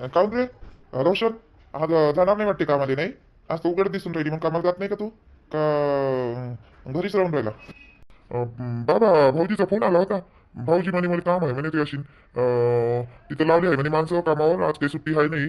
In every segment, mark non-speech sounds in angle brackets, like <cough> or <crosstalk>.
काऊन रे रोशन आज जाणार नाही वाटते कामाला नाही? आज तू उघड दिसून राहिली मग कामाला जात नाही का तू? का घरीच राहून राहिला? बाबा भाऊजीचा फोन आला होता. भाऊजी म्हणे मला काम आहे. म्हणे ते अशी अं, तिथं लावले आहे म्हणे माणसं कामावर. आज काही सुट्टी आहे नाही.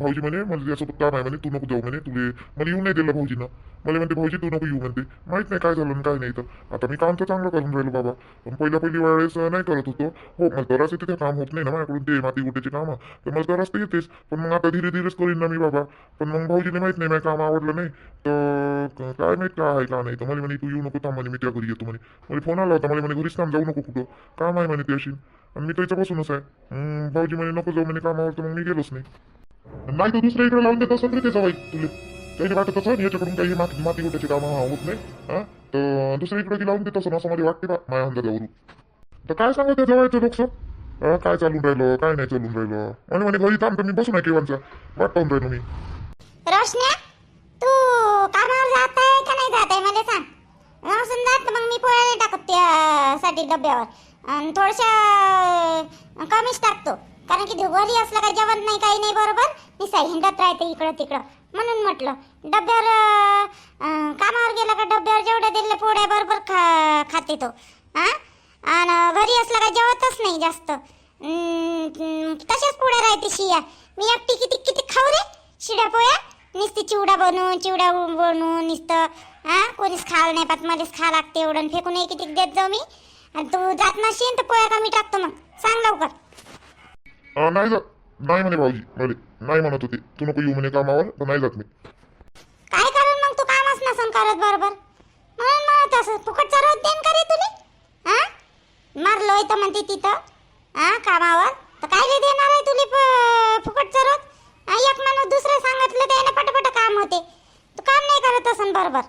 भाऊजी म्हणे मला त्यासोबत काम आहे म्हणे तू नको जाऊ म्हणे तुले मला येऊ नाही दिलं भाऊजीनं. मला म्हणते भाऊजी तू नको येऊ म्हणते. माहीत नाही काय झालं काय नाही तर आता मी काम तर चांगलं करून राहिलो बाबा. पण पहिल्या पहिली वेळेस नाही करत होतो. हो मला तरास येते ते काम होत नाही ना माझ्याकडून ते माती गुटेचे कामं. तर मला तरास तर येतेच. पण मग आता धीरे धीरेच करीन ना मी बाबा. पण मग भाऊजीने माहीत नाही माझं काम आवडलं नाही. तर काय माहीत काय आहे का नाही. तर मला म्हणे तू येऊ नको थांब म्हणे मी त्या घरी येतो म्हणे. मला फोन आला होता. मला म्हणे घरीच काम जाऊ नको कुठं. काम आहे म्हणे ते अशी? आणि मी त्याच्या बसूनच आहे. भाऊजी म्हणे नको जाऊ म्हणे कामावर तर मग मी गेलोच नाही. नाही तर दुसऱ्या इकडे लावून देत असेल रे त्याचा बाई तुले. त्याने वाटत असं याच्याकडून काही माती माती गोट्याची कामं होत नाही. हा? तर दुसऱ्या इकडे लावून देत असं असं मला वाटते बा माझ्या अंदाजावरून. तर काय सांगत त्या जवळचं लोक सर? काय चालून राहिलं? काय नाही चालून राहिलं? म्हणे म्हणे घरी थांबतो मी बसून आहे केव्हाचा वाट पाहून राहिलो मी. रोशन्या तू कामावर जात आहे का नाही जात आहे? मला सांग. नसून जात मग मी पोळ्याला टाकत त्यासाठी डब्यावर. आणि कमीच टाकतो. कारण की घरी असलं का जेवण नाही काही नाही बरोबर? निसा हिंडत राहते इकडं तिकडं. म्हणून म्हटलं डब्यावर कामावर गेला का डब्यावर जेवढं दिलं पोळ्या बरोबर खा खाते तो. हां आणि घरी असला का जेवतच नाही जास्त. तशाच पोळ्या राहते शिया. मी एकटी किती किती खाऊ रे? शिड्या पोळ्या? नुसती चिवडा बनवून चिवडा बनवून नुसतं हा कोणीच खाल नाही पात मलाच खा लागते एवढं. फेकून एक किती देत जाऊ मी? आणि तू जात नशील तर पोळ्या कमी टाकतो मग? सांग लवकर. अं, नाही जात नाही म्हणे भाऊजी म्हणे नाही म्हणत होते. तू नको येऊ म्हणे कामावर तर नाही जात मी. काय करून मग तू कामच नसन करत बरोबर? म्हणून म्हणत असं फुकटचा रोज देईन का रे तुले? हा मारलोय तर म्हणते तिथं. हा कामावर. तर काय रे देणार आहे तुले प- फुकटचा रोज? हा, एक माणूस दुसरं सांगितलं त्याने पटपट काम होते. तू काम नाही करत असन बरोबर.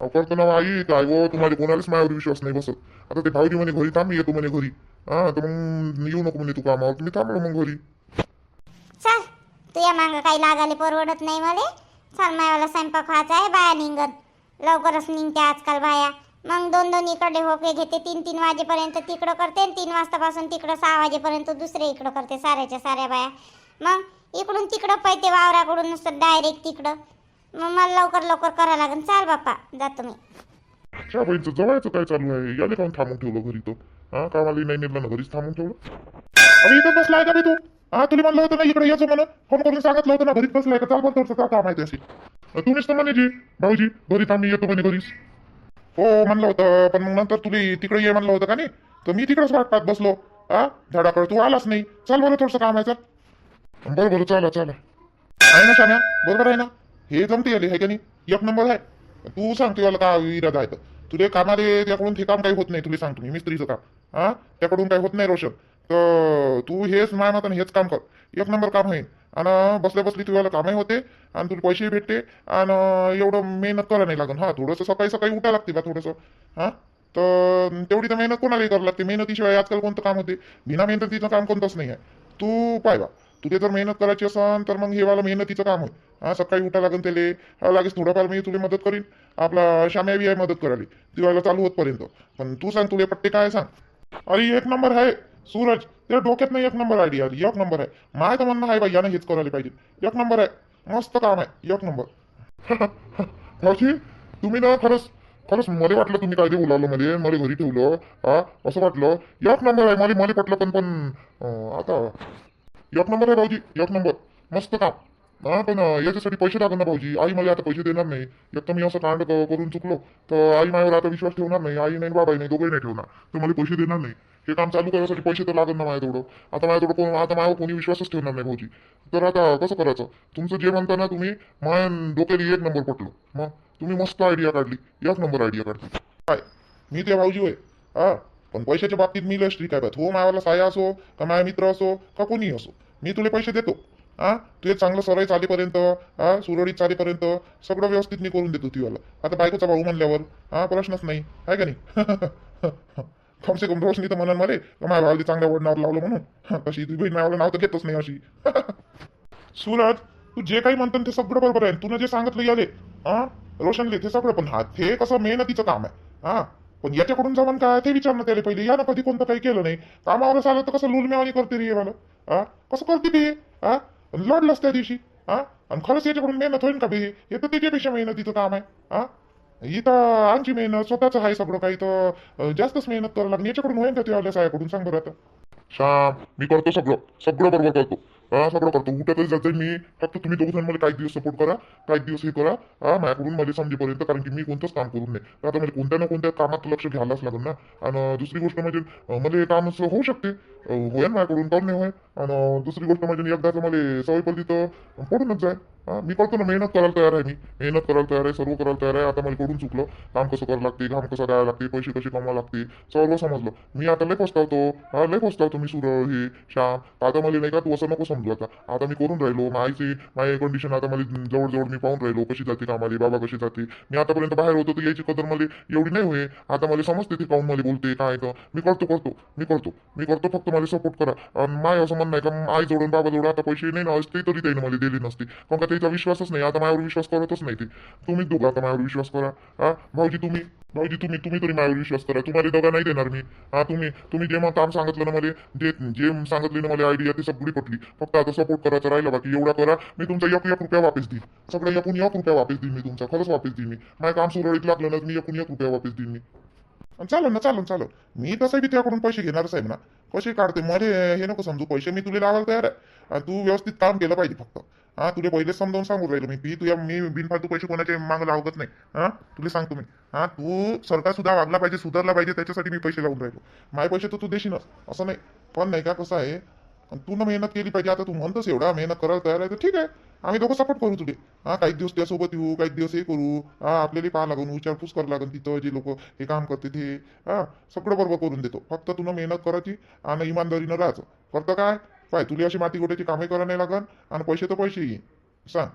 करतो ना आई काय गो तुम्हाला कोणालाच माझ्यावर विश्वास नाही बसत. आता ते भाऊजी म्हणे घरी थांब मी येतो म्हणे घरी. हा तर मग येऊ नको म्हणे तू कामावर. मी थांबलो मग घरी. चल तुझ्या मागं काही लागाले परवडत नाही मला. चल मायावाला स्वयंपाक व्हायचा आहे बाया निघत लवकरच निघते आजकाल बाया. मग दोन दोन इकडे होके घेते तीन तीन वाजेपर्यंत तिकडं करते आणि तीन वाजतापासून तिकडं सहा वाजेपर्यंत दुसरे इकडं करते साऱ्याच्या साऱ्या बाया. मग इकडून तिकडं पैते वावराकडून नुसतं डायरेक्ट तिकडं. मग मला लवकर लवकर करायला लागेल. चाल बाप्पा जातो मी. अच्छा बहिणीचं जवळचं काय चालू आहे? याने काऊन थांबून ठेवलं घरी तो? हा कामाला नाही नेलं ना घरीच थांबून ठेवलं? अरे इथं बसलाय का बे तू? हा तुला म्हणलं होतं ना इकडे यायचं मला फोन करून सांगितलं होतं ना घरीच बसलाय का? चाल बरं थोडंसं काय काम आहे त्याशी तुम्हीच तर म्हणे जी भाऊजी घरी थांब मी येतो म्हणे घरीच. हो म्हणलं होतं पण मग नंतर तुला तिकडे ये म्हणलं होतं का नाही? तर मी तिकडेच वाट पाहत बसलो. हा झाडाकडे तू आलाच नाही. चल बरं थोडंसं काम आहे चल. बरं बरं चला चला. आहे ना शाम्या? बरोबर आहे ना? हे जमते आले आहे का नाही? एक नंबर आहे तू सांग तुला का इरादा आहे तर. तुले कामाले त्याकडून ते काम काही होत नाही तुला सांगतो मी मिस्त्रीचं काम. हा? त्याकडून काही होत नाही रोशन. तर तू हेच माय मताने हेच काम कर. एक नंबर काम आहे. आणि बसल्या बसली तुला कामही होते आणि तुला पैसेही भेटते आणि एवढं मेहनत करा नाही लागून हा थोडंसं सकाळी सकाळी उठा लागते बा थोडंसं. हा? तर तेवढी तर मेहनत कोणालाही करावी लागते. मेहनतीशिवाय आजकाल कोणतं काम होते? बिना मेहनतीचं काम कोणतंच नाही आहे. तू पाय बा. तुझे जर मेहनत करायची असन तर मग हे वाला मेहनतीचं काम आहे हा सकाळी उठा लागेल त्याले. लागेच थोडाफार मी तुला मदत करीन. आपला श्याम्या बी आहे मदत करायला. दिवाळीला चालू होतपर्यंत पण तू सांग तुले पट्टे काय सांग? अरे एक नंबर आहे. सूरज त्या डोक्यात नाही एक नंबर आयडिया आली. एक नंबर आहे. माय तर म्हणणं आहे बाई यानं हेच करायला पाहिजे. एक नंबर आहे. मस्त काम आहे. एक नंबर. <laughs> भाऊजी तुम्ही ना खरंच खरंच मला वाटलं तुम्ही काय ते बोलावलं मध्ये. मला घरी ठेवलं. हा असं वाटलं. एक नंबर आहे. मला मला पटलं पण पण आता एक नंबर आहे भाऊजी एक नंबर. मस्त काम हा पण याच्यासाठी पैसे टाका ना भाऊजी. आई मला आता पैसे देणार नाही. एक तर मी असं कांड करून चुकलो. तर आई माझ्यावर आता विश्वास ठेवणार नाही. आई नाही बाबाई नाही दोघे नाही ठेवणार. तर मला पैसे देणार नाही. हे काम चालू करायसाठी पैसे तर लागत ना माझ्या आता माझ्या थोडं कोण आता माझ्यावर कोणी विश्वासच ठेवणार नाही भाऊजी. तर आता कसं करायचं? तुमचं जे म्हणता ना तुम्ही माझ्या डोक्याला एक नंबर पटलो. मग तुम्ही मस्त आयडिया काढली. एक नंबर आयडिया काढली. काय? मी ते भाऊजी होय. हा? पण पैशाच्या बाबतीत मी लय स्ट्रिक आहे. हो मायावाला साया असो का माझ्या मित्र असो का कोणी असो. मी तुला पैसे देतो. हा तुझे चांगलं सराई चालेपर्यंत हा सुरळीत चालेपर्यंत सगळं व्यवस्थित मी करून देतो तुला आता बायकोचा भाऊ म्हणल्यावर हा प्रश्नच नाही. आहे का नाही? कमसे कम रोशनी तर म्हणाल मरे का माझ्या भावाला चांगल्या वडनावर लावलं म्हणून? <laughs> तशी तुझी बहीण माझ्यावाला नाव तर घेतच नाही अशी. <laughs> सूरज तू जे काही म्हणतो ते सगळं बरोबर आहे. तुला जे सांगितलं याले हा रोशनले ते सगळं पण हा ते कसं मेहनतीचं काम आहे. हा पण याच्याकडून जमन काय ते विचारणं त्याला पहिले. यानं कधी कोणतं काही केलं नाही. कामावर आलं तर कसं लुलम्यावानी करते रे मला हा कसं करते ते? हा आणि त्या दिवशी. हा आणि खरंच याच्याकडून मेहनत होईल का बे? हे तर त्याच्यापेक्षा मेहनतीचं काम आहे. हा इथं आमची मेहनत स्वतःच आहे सगळं काही. तर जास्तच मेहनत करावं लागेल. याच्याकडून होईल का त्या सायाकडून? सांग बरं आता. श्याम मी करतो सगळं. सगळं बरोबर करतो. हा सगळं करतो. उठतच जाते मी. फक्त तुम्ही दोघं जण मला काही दिवस सपोर्ट करा काही दिवस हे करा. हा माझ्याकडून मला समजेपर्यंत कारण की मी कोणतंच काम करून नाही. तर आता मला कोणत्या ना कोणत्या कामात लक्ष घ्यायलाच लागेल ना. आणि दुसरी गोष्ट म्हणजे मला हे काम असं होऊ शकते. होईल माझ्याकडून काऊन नाही होय आणि दुसरी गोष्ट म्हणजे एकदाच मला सवय पडली तर पडूनच जाय. मी करतो ना मेहनत करायला तयार आहे मी. मेहनत करायला तयार आहे सर्व करायला तयार आहे. आता मला कडून चुकलं. काम कसं करावं लागते काम कसं द्यायला लागते पैसे कसे कमावा लागते सर्व समजलं. मी आता लय फसतावतो हा लय फसतावतो मी सुर हे श्याम आता मला नाही का तू असं नको समजू आता. आता मी करून राहिलो. माईची माझी कंडिशन आता मला जवळजवळ मी पाहून राहिलो. कशी जाते कामाली बाबा कशी जाते. मी आतापर्यंत बाहेर होतो तर याची कदर मला एवढी नाही होय. आता मला समजते ती पाहून मला बोलते काय तर. मी करतो करतो. मी करतो. मी करतो फक्त मला सपोर्ट करा. आणि माय असं म्हणणं आहे का आई जोडून बाबा जोडून आता पैसे नाही ना असते तरी त्याने मला दिली नसते. कारण का त्याचा विश्वासच नाही आता माझ्यावर विश्वास करतच नाही ते. तुम्ही दोघं आता माझ्यावर विश्वास करा. हा भाऊजी तुम्ही भाऊजी तुम्ही तुम्ही तरी माझ्यावर विश्वास करा. तुम्हाला दोघा नाही देणार मी. हा तुम्ही तुम्ही जे मग काम सांगितलं ना मला जे जे सांगितली ना मला आयडिया ती सगळी पटली. फक्त आता सपोर्ट करायचं राहिलं बाकी एवढा करा. मी तुमचा एक एक रुपया वापस देईन. सगळं एकूण एक रुपया वापस देईन मी तुमचा. खरंच वापस देईन मी. माझं काम सुरळीत लागलं ना मी एकूण एक रुपया वापस देईन मी. चालन ना चालन चालन. मी तसं बी त्याकडून पैसे घेणारच आहे म्हणा कसे काढते? मले हे नको समजू पैसे मी तुला लावायला तयार आहे. तू व्यवस्थित काम केलं पाहिजे फक्त. हा तुला पहिलेच समजावून सांगून राहिलो मी. की तुझ्या मी बिनफालतू पैसे कोणाचे माग लावत नाही. हा तुला सांगतो मी. हा तू सरकार सुद्धा वागला पाहिजे सुधारला पाहिजे त्याच्यासाठी मी पैसे लावून राहिलो. माझे पैसे तर तू देशील असं नाही. पण नाही का कसं आहे आणि तू ना मेहनत केली पाहिजे. आता तू म्हणतोस एवढा मेहनत करायला तयार आहे तर ठीक आहे. आम्ही दोघं सपोर्ट करू तुझे. हा काही दिवस त्यासोबत येऊ काही दिवस हे करू. हा आपल्याला पाहा लागून विचारपूस करावं लागेल तिथं जे लोक हे काम करते ते. हा सगळं बरोबर करून देतो. फक्त तुला मेहनत करायची आणि इमानदारीनं राहायचं. फक्त काय? पाय तुला अशी माती गोट्याची कामे करा नाही लागन आणि पैसे तर पैसे येईल सांग.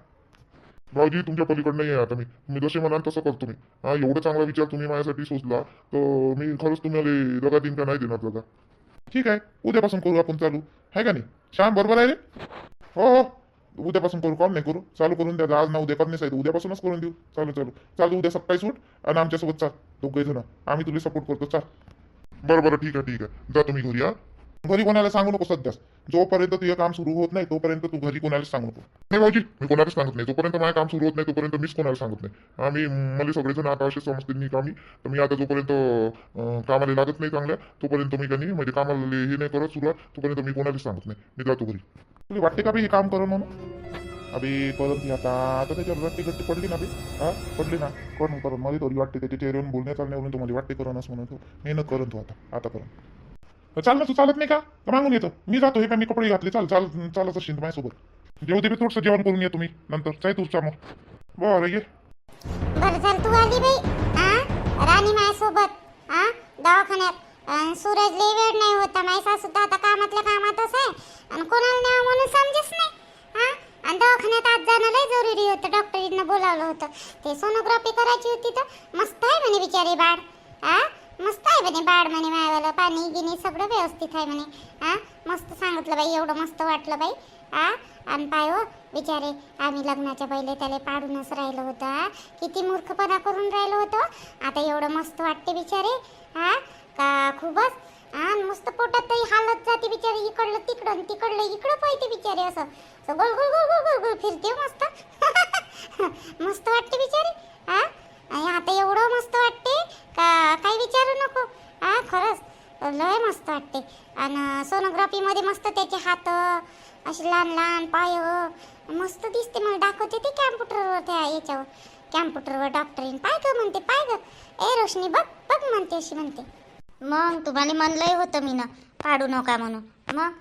भाऊजी तुमच्या पलीकडे नाही आहे आता मी. मी जसे म्हणाल तसं करतो मी. हा एवढा चांगला विचार तुम्ही माझ्यासाठी सोचला तर मी खरंच तुम्हाला दगा दिन का नाही देणार दगा. ठीक आहे. उद्यापासून करू आपण चालू. आहे का नाही? श्याम बरोबर आहे रे? हो हो. उद्यापासून करू कॉल नाही करू. चालू करून द्या. आज ना उद्या नाही आहे. उद्यापासूनच करून देऊ. चालू चालू. चालू उद्या सकाळी सूट आणि आमच्यासोबत चाल. दोघे जण. आम्ही तुला सपोर्ट करतो. चाल. बरं बरं. ठीक आहे ठीक आहे. जा तुम्ही घरी या घरी कोणाला सांगू नको सध्याच जोपर्यंत तुझं काम सुरू होत नाही तोपर्यंत तू घरी कोणाला सांगू नको. नाही भाऊजी मी कोणालाच सांगत नाही. जोपर्यंत माझं काम सुरू होत नाही तोपर्यंत मीच कोणाला सांगत नाही. आम्ही मला सगळेजण आता असे समजतील मी कामी. तर मी आता जोपर्यंत कामाला लागत नाही चांगल्या तोपर्यंत मी कधी म्हणजे कामाला हे नाही करत सुरुवात. तोपर्यंत मी कोणाला सांगत नाही. मी जातो घरी. तुला वाटते का बे हे काम करून म्हणून? अबे परत आता. आता त्याच्यावर रट्टी गट्टी पडली ना बे. हा? पडली ना? करून करून. मध्ये थोडी वाटते त्याच्या चेहऱ्यावरून बोलण्या चालण्यावरून तुम्हाला वाटते करूनच म्हणून. हो. तू मेहनत करून तू आता. आता करून. चाल ना तू चालत नाही का? मागून येतो. मी जातो हे काय मी कपडे घातले? चाल चाल चालत असेल तू माझ्यासोबत. जेवू दे बे थोडंसं जेवण करून येतो मी नंतर. चाय तू मग बरं ये. बरं झालं तू आली बाई. आ? राणी माझ्यासोबत. आ? दवाखान्यात. सूरज लई वेळ नाही होता. माझी सासू तर आता कामातल्या कामातच आहे. आणि कोणाला न्यावं म्हणून समजच नाही. हा आणि दवाखान्यात आज जाणं लय जरुरी होतं. डॉक्टरीनं बोलावलं होतं. ते सोनोग्राफी करायची होती तर मस्त आहे म्हणे बिचारी बाळ. हा मस्त आहे म्हणे बाळ म्हणे मायावाला पाणी गिनी सगळं व्यवस्थित आहे म्हणे. हा मस्त सांगितलं बाई एवढं मस्त वाटलं बाई. हा आणि पाय हो बिचारे आम्ही लग्नाच्या पहिले त्याला पाडूनच राहिलो होतं हा किती मूर्खपणा करून राहिलो होतो. आता एवढं मस्त वाटते बिचारे हा का खूपच? हा आणि मस्त पोटात तरी हालत जाते बिचारे इकडलं तिकडं आणि तिकडलं इकडं पाहिजे बिचारे असं. गोल गोल गोल गोल गोल गोल फिरते हो मस्त. <laughs> मस्त वाटते बिचारे हा आणि आता एवढं मस्त वाटते. का काही विचारू नको. हा खरंच. लय मस्त वाटते. आणि सोनोग्राफीमध्ये मस्त त्याचे हात असे लहान लहान पाय हो. मस्त दिसते. मला दाखवते ते कॅम्प्युटरवर त्या याच्यावर. कॅम्प्युटरवर डॉक्टरीन पाय ग म्हणते पाय ग. ए रोशनी बघ बघ म्हणते अशी म्हणते. मग तुम्हाला म्हणलंय होतं मी ना पाडू नका म्हणून. मग?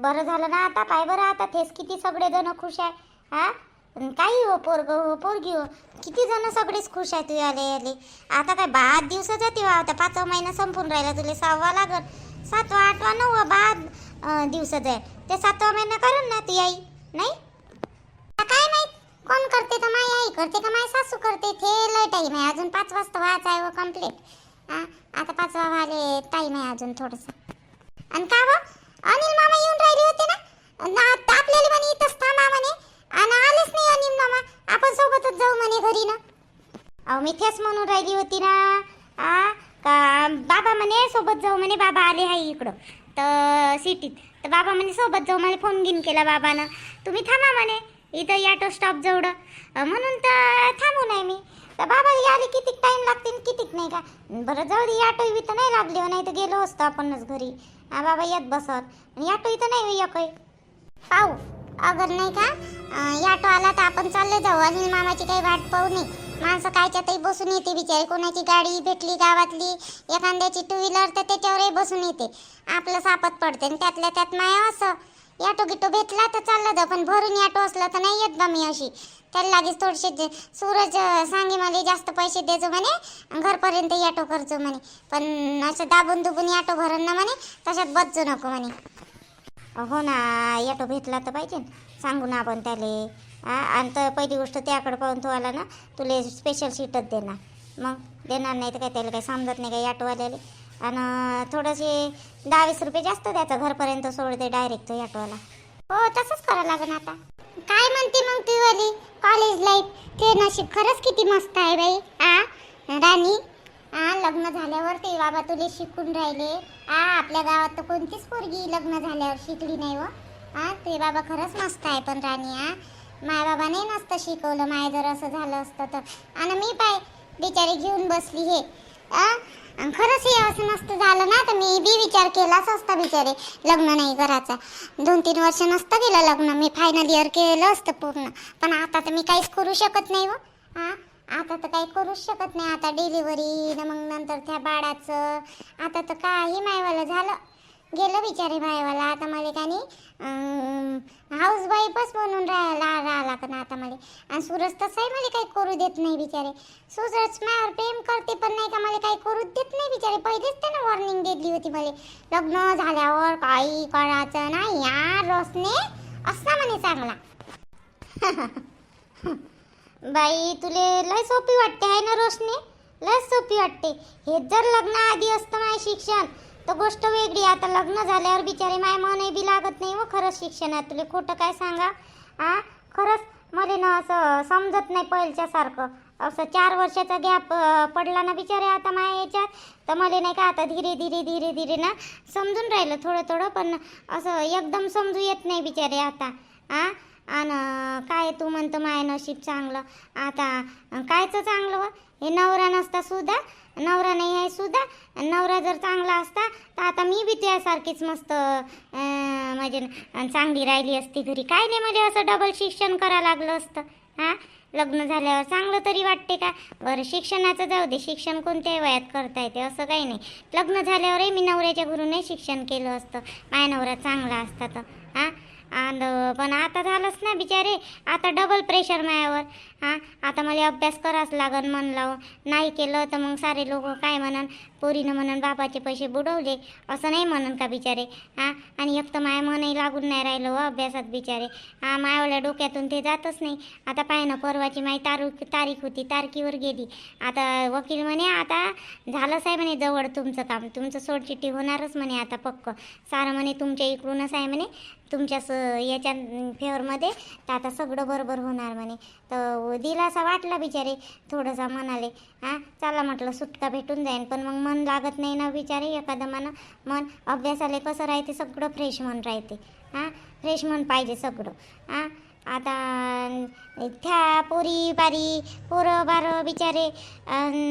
बरं झालं ना आता? पाय बरं आता. तेच किती सगळेजण खुश आहे. हा काही हो पोरग हो पोरगी हो? किती जण सगळेच खुश आहे तू आले आले. आता काय बा दिवसच जाते हो आता पाचवा महिना संपून राहिला तुला सहावा लागल. सातवा आठवा नववा बा दिवसात आहे. ते सातवा महिना करून ना ती आई नाही? काय नाही कोण करते तर माई आई करते का माय सासू करते? ते लय टाईम आहे. अजून पाच वाजता व्हायचं आहे व कंप्लीट हा आता पाचवा व्हायला टाईम आहे अजून थोडंसं. आणि का हो? अनिल मामा येऊन राहिले होते ना? आपल्याला म्हणे इथंच थांबा म्हणे. आणि आलेच नाही अनिल मामा आपण सोबतच जाऊ म्हणे घरी ना. अहो मी तेच म्हणून राहिली होती ना. आ का बाबा म्हणे सोबत जाऊ म्हणे बाबा आले आहे इकडं. तर सिटीत. तर बाबा म्हणे सोबत जाऊ मला फोन घेऊन केला बाबानं. तुम्ही थांबा म्हणे इथं ॲटो स्टॉप जवळ. म्हणून तर थांबू नाही मी. तर बाबा यायला किती टाईम लागतील कितीक नाही का? बरं जाऊ दे ऑटो इथं नाही लागली हो, नाही तर गेलो असतो आपणच घरी. हा बाबा येत बसत. आणि ऑटो इथं नाही हो काही पाहू. अगर नाही का? याटो ऑटो आला तर आपण चालले जाऊ. आणि मामाची काही वाट पाहू नये. माणसं कायच्यातही बसून येते बिचारे. कोणाची गाडी भेटली गावातली? एखाद्याची टू व्हीलर तर त्याच्यावरही बसून येते. आपलं सापत पडते आणि त्यातल्या त्यात माया असं. ॲटो गिटो भेटला तर चाललं जाऊ पण भरून ॲटो असला तर नाही येत बा मी अशी. त्याला लागेच थोडेसे सूरज सांगे मला जास्त पैसे द्यायचो म्हणे घरपर्यंत ॲटो करतो म्हणे. पण असं दाबून दुबून ऑटो भरण ना म्हणे तशात बसजो नको म्हणे. हो ना ऑटो भेटला तर पाहिजे ना. सांगू ना आपण त्याले. आणि तर पहिली गोष्ट त्याकडे पाहून तो आला ना तुले स्पेशल सीटच देणार. मग देणार नाही तर काय त्याला काही समजत नाही काही ऑटोवाल्याले. आणि थोडंसे दहा वीस रुपये जास्त द्यायचं घरपर्यंत सोडते डायरेक्ट तो ऑटोवाला. हो तसंच करावं लागेल आता. काय म्हणते मग ती वाली? कॉलेज लाईफ ते नशीब खरंच किती मस्त आहे बाई. आ राणी? आ लग्न झाल्यावर ते बाबा तुले शिकून राहिले. आ आपल्या गावात तर कोणतीच पोरगी लग्न झाल्यावर शिकली नाही व आ ते बाबा खरंच मस्त आहे पण राणी आ. माय बाबाने नसतं शिकवलं माय जर असं झालं असतं तर. आणि मी पाय बिचारी घेऊन बसली हे. आ खरंच हे असं नसतं झालं ना तर मी बी विचार केलाच असता बिचारे लग्न नाही करायचा. दोन तीन वर्ष नसतं केलं लग्न मी फायनल इयर केलं असतं पूर्ण. पण आता तर मी काहीच करू शकत नाही हो. व हां आता तर काही करूच शकत नाही. आता डिलिव्हरी मग नंतर त्या बाळाचं. आता तर काही मायवालं झालं. गेलं बिचारे मायवाला. आता मला का नाही हाऊस वाईफच म्हणून राहायला राहिला का ना आता मला. आणि सूरज तसंही मला काही करू देत नाही बिचारे. सूरज मायावर प्रेम करते पण नाही का मला काही करू देत नाही बिचारे. पहिलेच त्यानं वॉर्निंग दिली होती मला. लग्न झाल्यावर काही करायचं नाही यार रसने. असा म्हणे चांगला. <laughs> बाई तुले लय सोपी वाटते आहे ना रोशनी? लय सोपी वाटते. हे जर लग्न आधी असतं माय शिक्षण तर गोष्ट वेगळी. आता लग्न झाल्यावर बिचारे माय मनही बी लागत नाही व खरंच शिक्षणात. तुले खोटं काय सांगा? आ? खरंच मला ना असं समजत नाही पहिल्यासारखं असं चार वर्षाचा गॅप पडला ना बिचारे आता माया याच्यात तर मला नाही का आता धीरे धीरे धीरे धीरे ना समजून राहिलं थोडं थोडं पण असं एकदम समजू येत नाही बिचारे आता. आ? आणि काय तू म्हणतो माय नशीब चांगलं? आता कायचं चांगलं व हे नवरा नसता सुद्धा नवरा नाही आहे सुद्धा नवरा जर चांगला असता तर आता मी बी त्यासारखीच मस्त म्हणजे चांगली राहिली असती घरी. काय नाही म्हणजे असं डबल शिक्षण करायला लागलं असतं हां? लग्न झाल्यावर चांगलं तरी वाटते का? बरं शिक्षणाचं जाऊ दे. शिक्षण कोणत्याही वयात करता येते असं काही नाही. लग्न झाल्यावरही मी नवऱ्याच्या घरूनही शिक्षण केलं असतं. माय नवरा चांगला असता तर हां? आणि uh, पण आता झालंच ना बिचारे. आता डबल प्रेशर मायावर. हां आता मला अभ्यास करावाच लागन मन लावून नाही केलं तर मग सारे लोक काय म्हणन? पोरीनं म्हणन बापाचे पैसे बुडवले. असं नाही म्हणन का बिचारे? हां आणि एक तर माया मनही लागून नाही राहिलं हो अभ्यासात बिचारे. हां मायावल्या डोक्यातून ते जातच नाही. आता पाय ना परवाची माई तारीख तारीख होती तारखीवर गेली. आता वकील म्हणे आता झालंच आहे म्हणे जवळ तुमचं काम. तुमचं सोडचिठ्ठी होणारच म्हणे आता पक्क. सारं म्हणे तुमच्या इकडूनच आहे म्हणे. तुमच्या स याच्या फेवरमध्ये? तर आता सगळं बरोबर होणार म्हणे. तर दिलासा वाटला बिचारे थोडंसा म्हणाले हां चला म्हटलं सुटका भेटून जाईन. पण मग मन लागत नाही ना बिचारे एखादं मन मन अभ्यासाला कसं राहते? सगळं फ्रेश मन राहते. हां फ्रेश मन पाहिजे सगळं. हां आता त्या पोरी बारी पोरं बारं बिचारे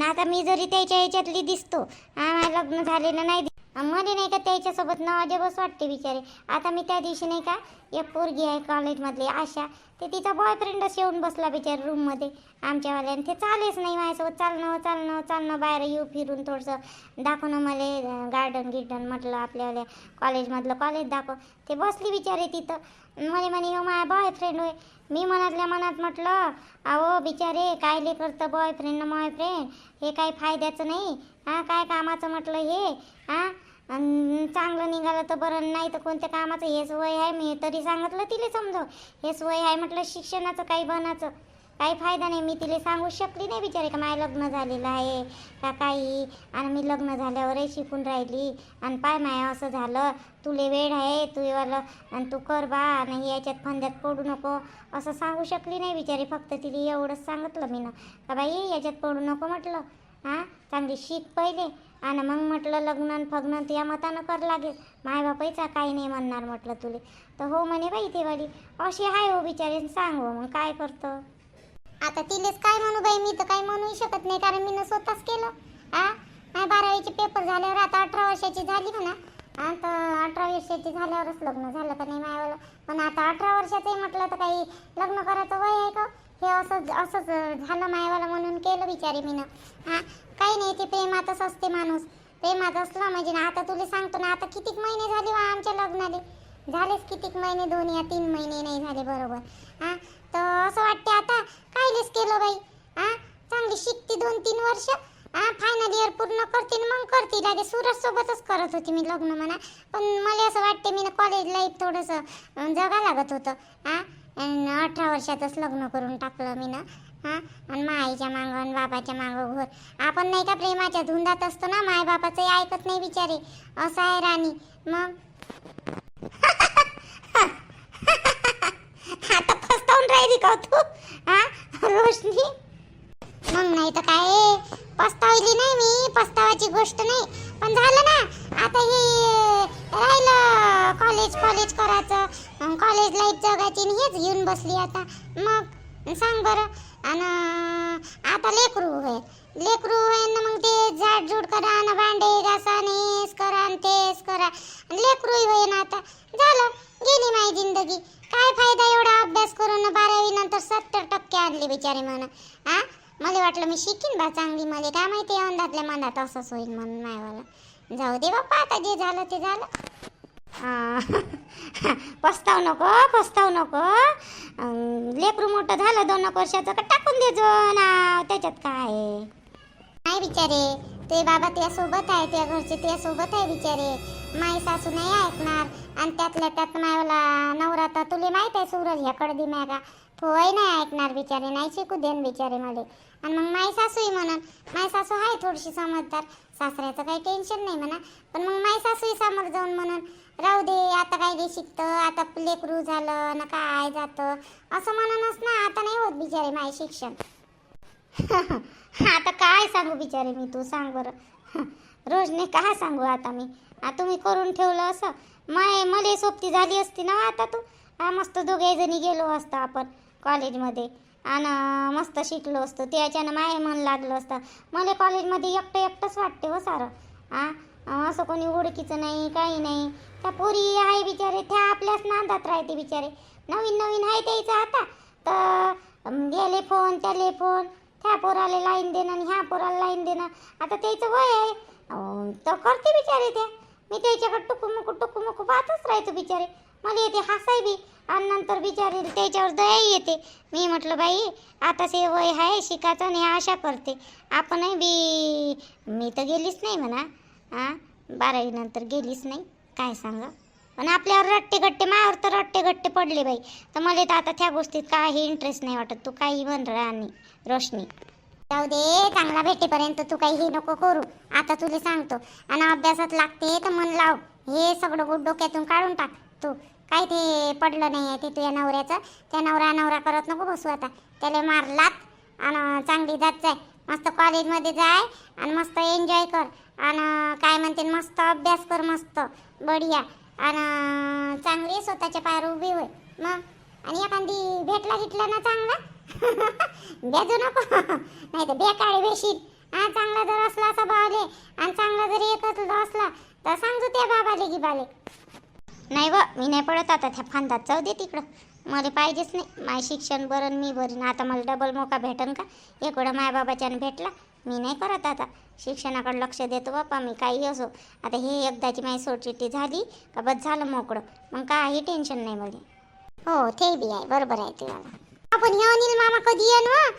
आता मी जरी त्याच्या ह्याच्यातली दिसतो हां लग्न झालेलं नाही मध्ये नाही का त्याच्यासोबत न अजबच वाटते बिचारे. आता मी त्या दिवशी नाही का एक पोरगी आहे कॉलेजमधली आशा. ते तिचा बॉयफ्रेंडच येऊन बसला बिचारे रूममध्ये आमच्यावाल्याने ते चालेच नाही माझ्यासोबत चालणं चालणं चालणं बाहेर येऊ फिरून थोडंसं दाखवणं मला गार्डन गिर्डन म्हटलं आपल्यावाल्या कॉलेजमधलं कॉलेज दाखव. ते बसली बिचारे तिथं. म्हणे म्हणे हो माझा बॉयफ्रेंड होय. मी मनातल्या मनात म्हटलं अहो बिचारे कायले करतं बॉयफ्रेंड ना बॉयफ्रेंड हे काही फायद्याचं नाही. हां काय कामाचं म्हटलं हे? हां? आणि चांगलं निघालं तर बरं नाही तर कोणत्या कामाचं? हेच वय आहे मी तरी सांगितलं तिला समजव हेच वय आहे म्हटलं शिक्षणाचं काही बनाचं. काही फायदा नाही मी तिला सांगू शकली नाही बिचारे का माझं लग्न झालेलं आहे का काही? आणि मी लग्न झाल्यावरही शिकून राहिली. आणि पाय माया असं झालं. तुले वेळ आहे तू वालं आणि तू कर बा आणि याच्यात फंद्यात पडू नको. असं सांगू शकली नाही बिचारे फक्त तिला एवढंच सांगितलं मी ना. का बाई याच्यात पडू नको म्हटलं. हा? चांगली शिक पहिले. आणि मग म्हटलं लग्न फग्न तुझ्या मतानं कर लागेल. मायबापाईचा काही नाही म्हणणार म्हटलं तुले. तर हो म्हणे बाई ते वाली अशी आहे हो बिचारी सांग हो मग काय करतं? आता तिलेच काय म्हणू बाई मी तर काही म्हणूही शकत नाही कारण मी स्वतःच केलं. आ? माझ्या बारावीचे पेपर झाल्यावर आता अठरा वर्षाची झाली म्हणा. आता अठरा वर्षाची झाल्यावरच लग्न झालं का नाही मायावाला? पण आता अठरा वर्षाचंही म्हटलं तर काही लग्न करायचं वय आहे का? हे असंच असंच झालं मायावाला म्हणून केलं बिचारी मीनं. हा काही नाही ते प्रेमातच असते माणूस. प्रेमात असला म्हणजे ना आता तुला सांगतो ना आता कितीक महिने झाले वा आमच्या लग्नाले? झालेच कितीक महिने दोन या तीन महिने नाही झाले बरोबर. हा तर असं वाटते आता कायलेच केलं बाई? हा चांगली शिकते दोन तीन वर्ष. हा फायनल इयर पूर्ण करते मग करते. लागे सूरजसोबतच करत होती मी लग्न म्हणा. पण मला असं वाटते मी कॉलेज लाईफ थोडंसं जगा लागत होतं. हा अठरा वर्षातच लग्न करून टाकलं मी ना. हा? आणि माईच्या मागं आणि बाबाच्या मागं घर. आपण नाही का प्रेमाच्या धुंदात असतो ना? माय बापाचंही ऐकत नाही बिचारे. असं आहे राणी. मग? आता फसतावून राहिली का हो तू? रोशनी? मग नाही तर काय? पस्तावली नाही मी. पस्तावाची गोष्ट नाही. पण झालं ना? आता हे राहिलं. कॉलेज कॉलेज करायचं. कॉलेज लाईफ जगायची आणि हेच घेऊन बसली आता. मग सांग बरं. आणि आता लेकरू होय लेकरू होय ना मग ते झाडझूड करा ना भांडे घासा आणि हेच करा आणि तेच करा. लेकरू लेकरूही होय ना आता. झालं गेली माझी जिंदगी. काय फायदा एवढा अभ्यास करून बारावी नंतर सत्तर टक्के आणले बिचारे म्हणा हा मला वाटलं मी शिकीन बा चांगली. मला काय माहिती अंधातल्या मनात असंच होईल म्हणून मायवाला. जाऊ दे बाप्पा आता जे झालं ते झालं. पस्ताव नको पस्ताव नको. लेकरू मोठं झालं दोन एक वर्षाचं का टाकून देजो ना त्याच्यात काय आहे? नाही बिचारे ते बाबा त्या सोबत आहे त्या घरचे त्या सोबत आहे बिचारे. माई सासू नाही ऐकणार आणि त्यातल्या त्यात मायला नवरा तर तुले माहीत आहे सूरज ह्याकडे कडदी का होय नाही ऐकणार बिचारे नाही शिकू देन बिचारे मला. आणि मग माई सासूही म्हणून माई सासू आहे थोडीशी समजदार. सासऱ्याचं काही टेन्शन नाही म्हणा पण मग माई सासूही समोर जाऊन म्हणून राहू दे आता काय दे शिकतं आता लेकरू झालं ना काय जातं. असं म्हणूनच ना आता नाही होत बिचारे माय शिक्षण. <laughs> आता काय सांगू बिचारे मी तू सांग बरं. <laughs> रोजने काय सांगू आता मी? तुम्ही करून ठेवलं असं? माय मले सोबती झाली असती ना हो आता तू? मस्त दोघे जणी गेलो असतो आपण कॉलेजमध्ये. आणि मस्त शिकलो असतो. त्याच्यानं माय मन लागलं असतं. मला कॉलेजमध्ये एकटं एकटंच वाटते हो सारं. आ असं कोणी ओळखीचं नाही काही नाही. त्या पोरी आहे बिचारे त्या आपल्याच नांदात राहते बिचारे. नवीन नवीन आहे त्याचं आता. तर गेले फोन त्याले फोन त्या पोराला लाईन देणं आणि ह्या पोराला लाईन देणं. आता त्याचं वय आहे. तर करते बिचारे त्या. मी त्याच्याकडे टुकू टुकू मुकू पाहतच राहायचो बिचारे. मला येते हसाय बी. आणि नंतर बिचारे त्याच्यावर दया येते. मी म्हटलं बाई आता से वय आहे शिकायचं आणि आशा करते. आपणही बी मी तर गेलीच नाही म्हणा. हां? बारावी नंतर गेलीच नाही. काय सांगा? पण आपल्यावर रट्टे गट्टे मायावर तर रट्टे गट्टे पडले बाई. तर मला तर आता त्या गोष्टीत काही इंटरेस्ट नाही वाटत. तू काही म्हण राणी रोशनी. जाऊ दे चांगला भेटेपर्यंत तू काही हे नको करू. आता तुला सांगतो. आणि अभ्यासात लागते तर मन लाव. हे सगळं गुड डोक्यातून काढून टाक. तू काय ते पडलं नाही आहे ते तुझ्या नवऱ्याचं? त्या नवरा नवरा करत नको बसू आता. त्याला मारलात आणि चांगली जात जाय. मस्त कॉलेजमध्ये जाय आणि मस्त एन्जॉय कर. आणि काय म्हणते मस्त अभ्यास कर मस्त. बढिया. आणि चांगली स्वतःच्या पायावर उभी होय. मग? आणि एखादी भेटला गिटला ना चांगला? <laughs> भेजू नको. नाही तर बेकाळे बेशीत हा चांगला जर असला असा बावले आणि चांगला जरी एकच असला तर सांगतो त्या बाबाले की बाले नाही ब मी नाही पडत आता त्या फांदात. जाऊ दे तिकडं. मला पाहिजेच नाही. माय शिक्षण बरं मी बरं आता मला डबल मोका भेटन का? एक वेळा भेटला मी नाही करत आता. शिक्षणाकडे लक्ष देतो बापा मी काही असो. आता हे एकदाची माझी सोडचिट्टी झाली का बस झालं मोकळं. मग काही टेन्शन नाही मला. हो ते बी आहे. बरोबर आहे तुला आपण हे अनिल मामा कधी येईन वा?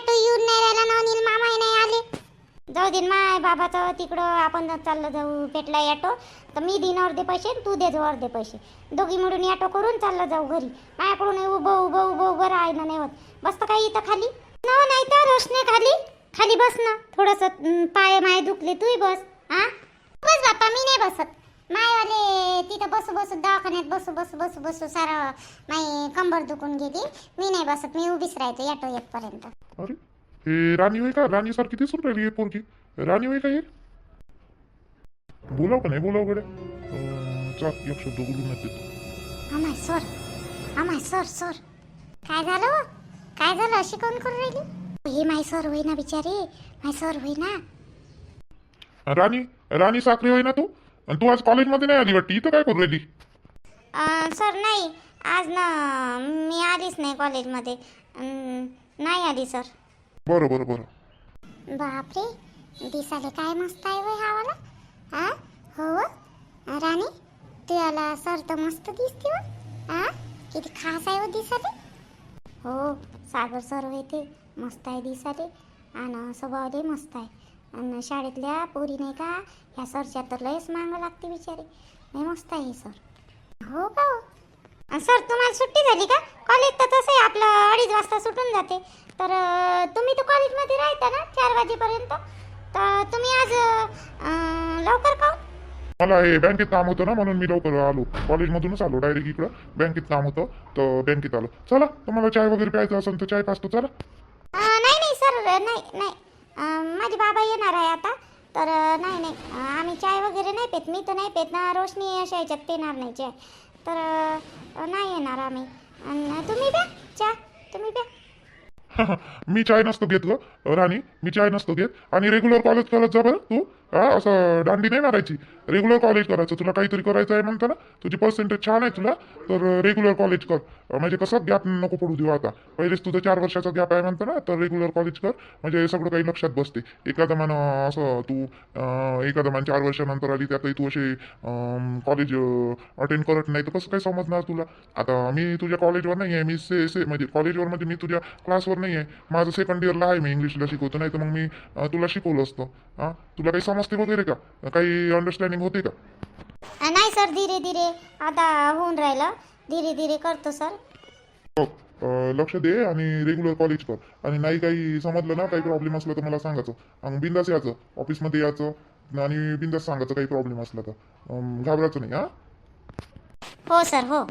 तो येऊन नाही राहिला ना अनिल मामा नाही आले. जाऊ दे माय बाबाचं तिकडं आपण जर चाललं जाऊ पेटला ॲटो तर मी देईन अर्धे पैसे तू दे जाऊ अर्धे पैसे. दोघी मिळून ॲटो करून चाललं जाऊ घरी. माझ्याकडून उभं उभं उभं उभं राहायला नाही होत. बसतं काही इथं खाली. ना नाही तर रोशने खाली. खाली बस ना. थोडंसं पाय माय दुखले तूही बस. हा? बस बाप्पा मी नाही बसत. मायवाले तिथं बसू बसू दवाखान्यात बसू बसू बसू बसू सारं माई कंबर दुखून गेली. मी नाही बसत मी उभीच राहते ॲटो येतपर्यंत अरे. हे राणी होय का? राणी सारखी दिसून राहिली आहे पोरगी. राणी होय का हे? बोलाव का नाही बोलाव गड्या? चल एक शब्द बोलून नाही देतो. अमाय सर. अमाय सर सर. काय झालं हो? काय झालं? अशी कोण करून राहिली? हे माय सर होई ना बिचारी. माय सर होई ना राणी राणी साखरे होय ना तू? आणि तू आज कॉलेजमध्ये नाही आली वाटते? इथं काय करू राहिली? अं, सर नाही. आज ना मी आलीच नाही कॉलेजमध्ये. अं, नाही आली सर. बरं बरं बरं. बापरे दिसाले काय मस्त आहे वय हा वाला हा हो राणी तुला सर तर मस्त दिसते हो हा किती खास आहे व दिसाले हो सागर सर होय ते मस्त आहे दिसाले आणि स्वभाव लय मस्त आहे. आणि शाळेतल्या पोरी नाही का ह्या सरच्या तर लयच मागं लागते बिचारे. नाही मस्त आहे हे सर. हो का हो? सर तुम्हाला सुट्टी झाली का? कॉलेज तर तसं आहे आपलं अडीच वाजता सुटून जाते. तर तुम्ही तर कॉलेजमध्ये राहता ना चार वाजेपर्यंत? तर तुम्ही आज अ, लवकर का हो? मला हे बँकेत काम होतं ना म्हणून मी लवकर आलो. कॉलेजमधूनच आलो डायरेक्ट इकडं. बँकेत काम होतं तर बँकेत आलो. चला तुम्हाला चाय वगैरे प्यायचं असेल तर चाय पाचतो चला. अ, नाही नाही सर नाही नाही. अ, माझे बाबा येणार आहे आता. तर अ, नाही नाही. अ, आम्ही चाय वगैरे नाही पेत मी तर नाही पेत ना. रोशनी अशा ह्याच्यात पेणार नाही चाय. तर नाही येणार आम्ही. आणि तुम्ही प्या चहा. तुम्ही प्या. <laughs> मी चाय नसतो घेत ग राणी. मी चाय नसतो घेत. आणि रेग्युलर कॉलेज करत जा बरं तू. हा असं दांडी नाही मारायची. रेग्युलर कॉलेज करायचं. तुला काहीतरी करायचं आहे म्हणता ना तुझी पर्सेंटेज छान आहे तुला तर रेग्युलर कॉलेज कर. म्हणजे कसं गॅप नको पडू देऊ आता. पहिलेच तुझं चार वर्षाचा गॅप आहे म्हणता ना तर रेग्युलर कॉलेज कर. म्हणजे सगळं काही लक्षात बसते. एखादं मान असं तू अं, मान चार वर्षानंतर आली त्यातही तू असे कॉलेज अटेंड करत नाही तर कसं काही समजणार तुला? आता मी तुझ्या कॉलेजवर नाही आहे मी से से म्हणजे कॉलेजवर म्हणजे मी तुझ्या क्लासवर नाही आहे. माझं सेकंड इयरला आहे मी इंग्लिशला शिकवतो नाही तर मग मी तुला शिकवलं असतं. हां तुला काही समजते वगैरे का? काही अंडरस्टँडिंग होते का? नाही सर धीरे धीरे. आता होऊन राहिलं. धीरे धीरे करतो सर. हो अं, लक्ष दे आणि रेग्युलर कॉलेज कर. आणि नाही काही समजलं ना काही प्रॉब्लेम असला तर मला सांगायचं. मग बिंदास यायचं. ऑफिसमध्ये यायचं. आणि बिंदास सांगायचं काही प्रॉब्लेम असला तर. अं, घाबरायचं नाही हां? हो सर हो.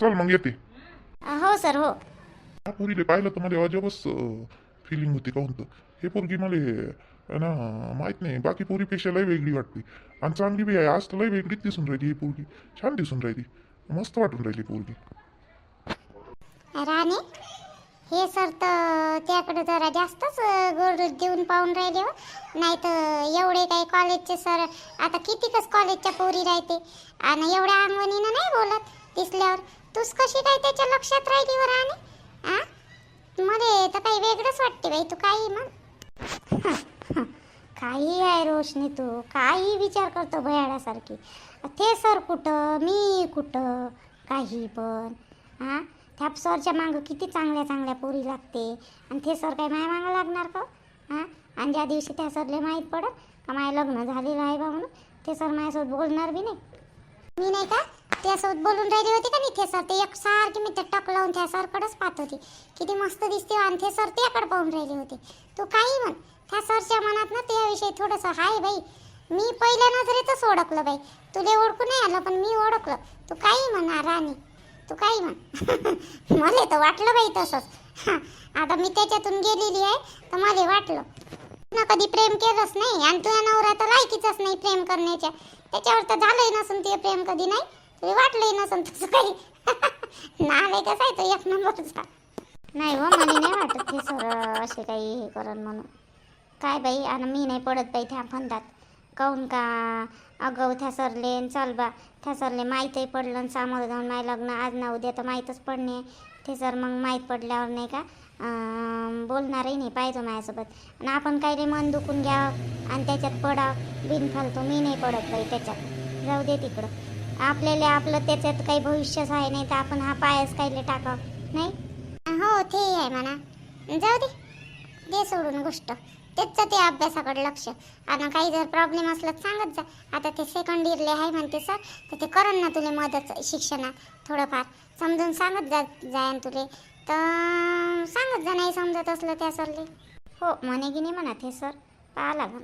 चल मग येते. हो सर हो. पोरीले पाहिलं तर मला अजबच फिलिंग होती काहून तर हे पोरगी मला ना माहीत नाही. बाकी पोरीपेक्षा लय वेगळी वाटते. आणि चांगली बी आहे. आज तर लय वेगळीच दिसून राहिली ही पोरगी. छान दिसून राहिली. मस्त वाटून राहिली पोरगी. राणे हे सर तर त्याकडे जरा जास्तच गोड देऊन पाहून राहिले हो. नाही तर एवढे काही कॉलेजचे सर आता कितीकच कॉलेजच्या पोरी राहते. आणि एवढ्या अंगवणीनं नाही बोलत दिसल्यावर. तूच कशी काय त्याच्या लक्षात राहिली हो, वर राणे? आ? मध्ये तर काही वेगळंच वाटते बाई तू काही मग <laughs> काही आहे रोशनी तू काही विचार करतो भयाडासारखी. ते सर कुठं मी कुठं काही पण. हां? त्या सरच्या मागं किती चांगल्या चांगल्या पोरी लागते. आणि ते सर काय माया मागं लागणार का? हां? आणि ज्या दिवशी त्या सरले माहीत पडत का माझं लग्न झालेलं आहे बा म्हणून ते सर माझ्यासोबत बोलणार बी नाही. मी नाही का त्यासोबत बोलून राहिली होती का नाही थेसर सर ते एक सारखी मी ते टक लावून त्या सरकडेच पाहत होती. किती मस्त दिसते हो. आणि ते सर त्याकडे पाहून राहिले होते. तू काही म्हण. त्या सरच्या मनात ना त्याविषयी थोडंसं हाय बाई मी पहिल्या नजरेतच ओळखलं बाई. तुले ओळखू नाही आलं पण मी ओळखलं. तू काही म्हणा राणी. तू काही म्हण. <laughs> मला तर वाटलं बाई तसंच. आता मी त्याच्यातून गेलेली आहे तर मला वाटलं. ना कधी प्रेम केलंच नाही. आणि तुझ्या नवरा तर लायकीच नाही प्रेम करण्याच्या. त्याच्यावर तर झालंही नसून ते प्रेम कधी नाही. तुम्ही वाटलंही नसून तसं काही. <laughs> नाव कसं आहे तो एक नंबरचा. नाही हो मला नाही वाटत हे सर असे काही हे करण म्हणून. काय बाई आणि मी नाही पडत बाई त्या फंदात. काहून का? अगं त्या सरले चल बा. त्या सरले माहीतही पडलं आणि सामोरं जाऊन माय लग्न आज ना उद्या तर माहीतच पडणे. ते सर मग माहीत पडल्यावर नाही का? बोलणारही नाही पाहिजे माझ्यासोबत. आणि आपण काही रे मन दुखून घ्यावं आणि त्याच्यात पडा बिनफालतो मी नाही पडत बाई त्याच्यात. जाऊ दे तिकडं. आपल्याला आपलं त्याच्यात काही भविष्यच आहे नाही तर आपण हा पायच कायले टाकावं नाही? हो ते आहे म्हणा. जाऊ दे. दे सोडून गोष्ट. त्याचं ते अभ्यासाकडे लक्ष. आणि काही जर प्रॉब्लेम असला तर सांगत जा. आता ते सेकंड इयरले आहे म्हणते सर तर ते करण ना तुले मदत शिक्षणात थोडंफार. समजून सांगत जा जायन तुले. तर सांगत जा नाही समजत असलं त्या सरले हो म्हणे की नाही म्हणा ते सर। पाहा लागन